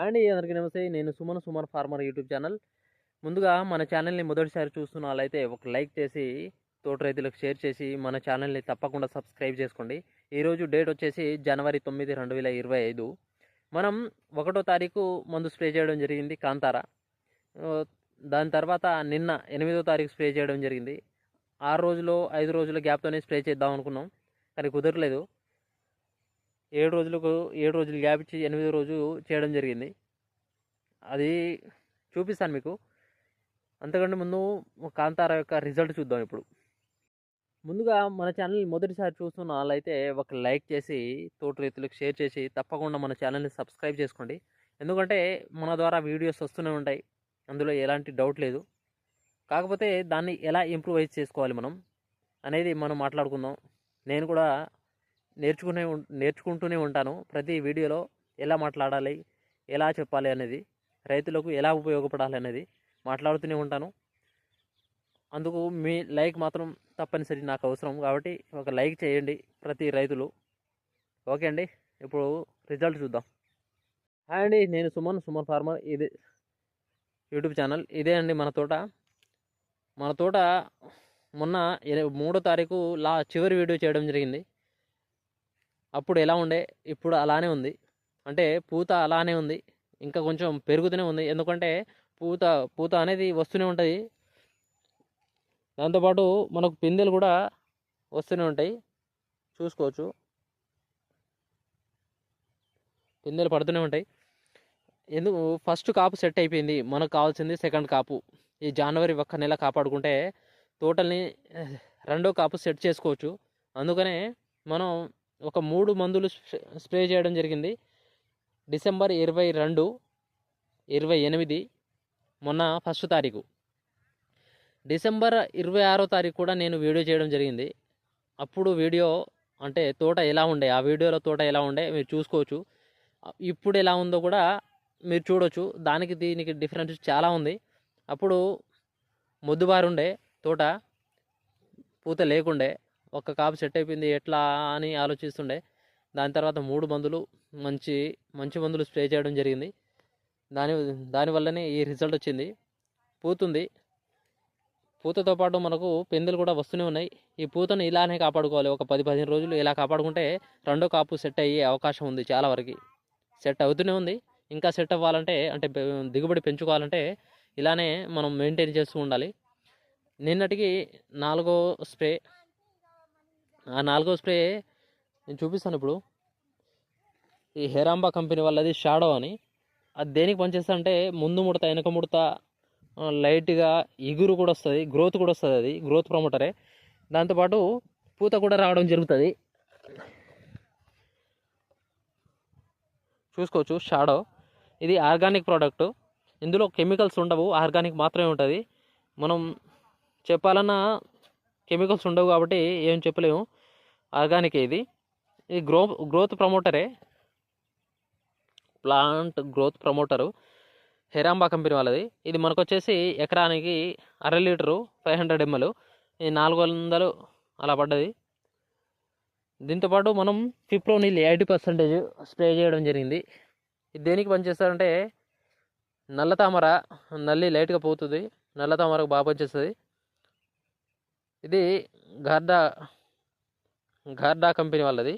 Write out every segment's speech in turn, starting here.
And అందరికీ నమస్తే. నేను Suman Suman farmer YouTube channel. ముందుగా మన ఛానల్ని మొదటిసారి చూస్తున్న వాళ్ళైతే ఒక లైక్ చేసి తోట రైతులకు షేర్ చేసి మన ఛానల్ని తప్పకుండా సబ్స్క్రైబ్ చేసుకోండి. ఈరోజు డేట్ వచ్చేసి జనవరి తొమ్మిది రెండు వేల ఇరవై ఐదు. మనం ఒకటో తారీఖు మందు స్ప్రే చేయడం జరిగింది కాంతార. దాని తర్వాత నిన్న ఎనిమిదో తారీఖు స్ప్రే చేయడం జరిగింది. ఆరు రోజులు ఐదు రోజుల గ్యాప్తోనే స్ప్రే చేద్దాం అనుకున్నాం. కానీ కుదరలేదు ఏడు రోజులకు ఏడు రోజులు గ్యాప్ ఇచ్చి ఎనిమిదో రోజు చేయడం జరిగింది. అది చూపిస్తాను మీకు. అంతకంటే ముందు కాంతార యొక్క రిజల్ట్ చూద్దాం ఇప్పుడు. ముందుగా మన ఛానల్ మొదటిసారి చూస్తున్న వాళ్ళైతే ఒక లైక్ చేసి తోటి రైతులకు షేర్ చేసి తప్పకుండా మన ఛానల్ని సబ్స్క్రైబ్ చేసుకోండి. ఎందుకంటే మన ద్వారా వీడియోస్ వస్తూనే ఉంటాయి. అందులో ఎలాంటి డౌట్ లేదు. కాకపోతే దాన్ని ఎలా ఇంప్రూవైజ్ చేసుకోవాలి మనం అనేది మనం మాట్లాడుకుందాం. నేను కూడా నేర్చుకునే ఉం- నేర్చుకుంటూనే ఉంటాను. ప్రతి వీడియోలో ఎలా మాట్లాడాలి ఎలా చెప్పాలి అనేది రైతులకు ఎలా ఉపయోగపడాలి అనేది మాట్లాడుతూనే ఉంటాను. అందుకు మీ లైక్ మాత్రం తప్పనిసరి నాకు అవసరం. కాబట్టి ఒక లైక్ చేయండి ప్రతి రైతులు. ఓకే అండి ఇప్పుడు రిజల్ట్ చూద్దాం. హాయ్ అండి నేను సుమన్ సుమన్ ఫార్మర్. ఇది యూట్యూబ్ ఛానల్. ఇదే అండి మన తోట. మన తోట మొన్న మూడో తారీఖు లా చివరి వీడియో చేయడం జరిగింది. అప్పుడు ఎలా ఉండే? ఇప్పుడు అలానే ఉంది. అంటే పూత అలానే ఉంది. ఇంకా కొంచెం పెరుగుతూనే ఉంది. ఎందుకంటే పూత పూత అనేది వస్తూనే ఉంటుంది. దాంతోపాటు మనకు పిందెలు కూడా వస్తూనే ఉంటాయి. చూసుకోవచ్చు. పిందెలు పడుతూనే ఉంటాయి. ఎందుకు ఫస్ట్ కాపు సెట్ అయిపోయింది. మనకు కావాల్సింది సెకండ్ కాపు. ఈ జనవరి ఒక్క నెల కాపాడుకుంటే తోటల్ని రెండో కాపు సెట్ చేసుకోవచ్చు. అందుకనే మనం ఒక మూడు మందులు స్ప్రే- స్ప్రే చేయడం జరిగింది. డిసెంబర్ ఇరవై రెండు ఇరవై ఎనిమిది మొన్న ఫస్ట్ తారీఖు. డిసెంబర్ ఇరవై ఆరో తారీఖు కూడా నేను వీడియో చేయడం జరిగింది. అప్పుడు వీడియో అంటే తోట ఎలా ఉండే ఆ వీడియోలో తోట ఎలా ఉండే మీరు చూసుకోవచ్చు. ఇప్పుడు ఎలా ఉందో కూడా మీరు చూడొచ్చు. దానికి దీనికి డిఫరెన్స్ చాలా ఉంది. అప్పుడు మొద్దుబారుండే తోట పూత లేకుండే ఒక్క కాపు సెట్ అయిపోయింది. ఎట్లా అని ఆలోచిస్తుండే. దాని తర్వాత మూడు మందులు మంచి మంచి మందులు స్ప్రే చేయడం జరిగింది. దాని దానివల్లనే ఈ రిజల్ట్ వచ్చింది. పూతుంది. పూతతో పాటు మనకు పెందులు కూడా వస్తూనే ఉన్నాయి. ఈ పూతను ఇలానే కాపాడుకోవాలి. ఒక పది పదిహేను రోజులు ఇలా కాపాడుకుంటే రెండో కాపు సెట్ అయ్యే అవకాశం ఉంది చాలా వరకు. సెట్ అవుతూనే ఉంది. ఇంకా సెట్ అవ్వాలంటే అంటే దిగుబడి పెంచుకోవాలంటే ఇలానే మనం మెయింటైన్ చేస్తూ ఉండాలి. నిన్నటికి నాలుగో స్ప్రే ఆ నాలుగో స్ప్రే నేను చూపిస్తాను ఇప్పుడు. ఈ హెరాంబా కంపెనీ వాళ్ళది షాడో అని. అది దేనికి పనిచేస్తా అంటే ముందు ముడత వెనక ముడత లైట్గా ఇగురు కూడా వస్తుంది గ్రోత్ కూడా వస్తుంది అది గ్రోత్ ప్రమోటరే. దాంతోపాటు పూత కూడా రావడం జరుగుతుంది. చూసుకోవచ్చు షాడో. ఇది ఆర్గానిక్ ప్రోడక్ట్. ఇందులో కెమికల్స్ ఉండవు ఆర్గానిక్ మాత్రమే ఉంటుంది. మనం చెప్పాలన్నా కెమికల్స్ ఉండవు కాబట్టి ఏం చెప్పలేము. ఆర్గానిక్ ఇది. ఈ grow growth ప్రమోటరే plant growth promoter Heranba company వాళ్ళది. ఇది మనకు వచ్చేసి ఎకరానికి అర లీటరు ఫైవ్ హండ్రెడ్ ఎంఎల్. ఇది నాలుగు వందలు అలా పడ్డది. దీంతోపాటు మనం ఫిప్రోనిల్ ఎయిటీ పర్సెంటేజ్ స్ప్రే చేయడం జరిగింది. ఇది దేనికి పనిచేస్తారంటే నల్ల తామర నల్లి లైట్గా పోతుంది. నల్ల తామరకు బాగా పనిచేస్తుంది. ఇది గార్డా గార్డా కంపెనీ వాళ్ళది.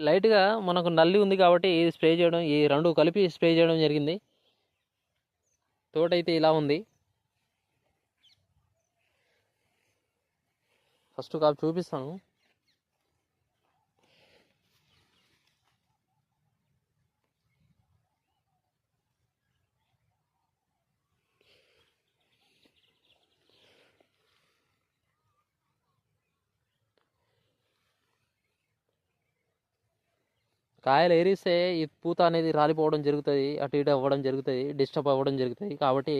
లైట్గా మనకు నల్లి ఉంది కాబట్టి ఇది స్ప్రే చేయడం ఈ రెండు కలిపి స్ప్రే చేయడం జరిగింది. తోట అయితే ఇలా ఉంది. ఫస్ట్ కాపు చూపిస్తాను. కాయలు ఏరిస్తే ఈ పూత అనేది రాలిపోవడం జరుగుతుంది అటు ఇటు అవ్వడం జరుగుతుంది డిస్టర్బ్ అవ్వడం జరుగుతుంది. కాబట్టి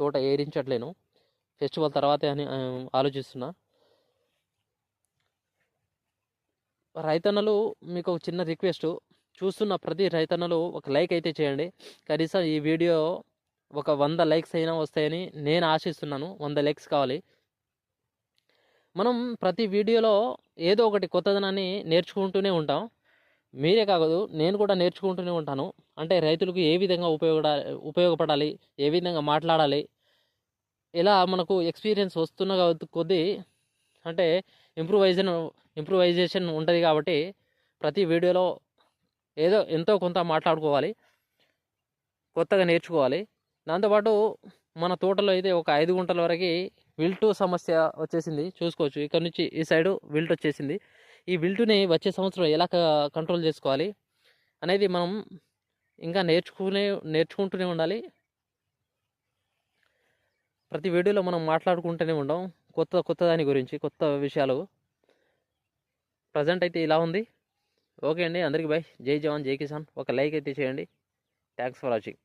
తోట ఏరించట్లేను. ఫెస్టివల్ తర్వాతే అని ఆలోచిస్తున్నా. రైతన్నలు మీకు ఒక చిన్న రిక్వెస్ట్. చూస్తున్న ప్రతి రైతన్నలు ఒక లైక్ అయితే చేయండి. కనీసం ఈ వీడియో ఒక వంద లైక్స్ అయినా వస్తాయని నేను ఆశిస్తున్నాను. వంద లైక్స్ కావాలి. మనం ప్రతి వీడియోలో ఏదో ఒకటి కొత్తదనాన్ని నేర్చుకుంటూనే ఉంటాం. మీరే కాదు నేను కూడా నేర్చుకుంటూనే ఉంటాను. అంటే రైతులకు ఏ విధంగా ఉపయోగ ఉపయోగపడాలి ఏ విధంగా మాట్లాడాలి ఇలా మనకు ఎక్స్పీరియన్స్ వస్తున్న కొద్దీ అంటే ఇంప్రూవైజేషన్ ఇంప్రూవైజేషన్ ఉంటుంది కాబట్టి ప్రతి వీడియోలో ఏదో ఎంతో కొంత మాట్లాడుకోవాలి కొత్తగా నేర్చుకోవాలి. దాంతోపాటు మన తోటలో అయితే ఒక ఐదు గుంటల వరకు విల్టు సమస్య వచ్చేసింది. చూసుకోవచ్చు. ఇక్కడ నుంచి ఈ సైడు విల్ట్ వచ్చేసింది. ఈ విల్టుని వచ్చే సంవత్సరం ఎలా కంట్రోల్ చేసుకోవాలి అనేది మనం ఇంకా నేర్చుకునే నేర్చుకుంటూనే ఉండాలి. ప్రతి వీడియోలో మనం మాట్లాడుకుంటూనే ఉండం. కొత్త కొత్త దాని గురించి కొత్త విషయాలు. ప్రజెంట్ అయితే ఇలా ఉంది. ఓకే అండి. అందరికీ బాయ్. జై జవాన్ జై కిసాన్. ఒక లైక్ అయితే చేయండి. Thanks for watching.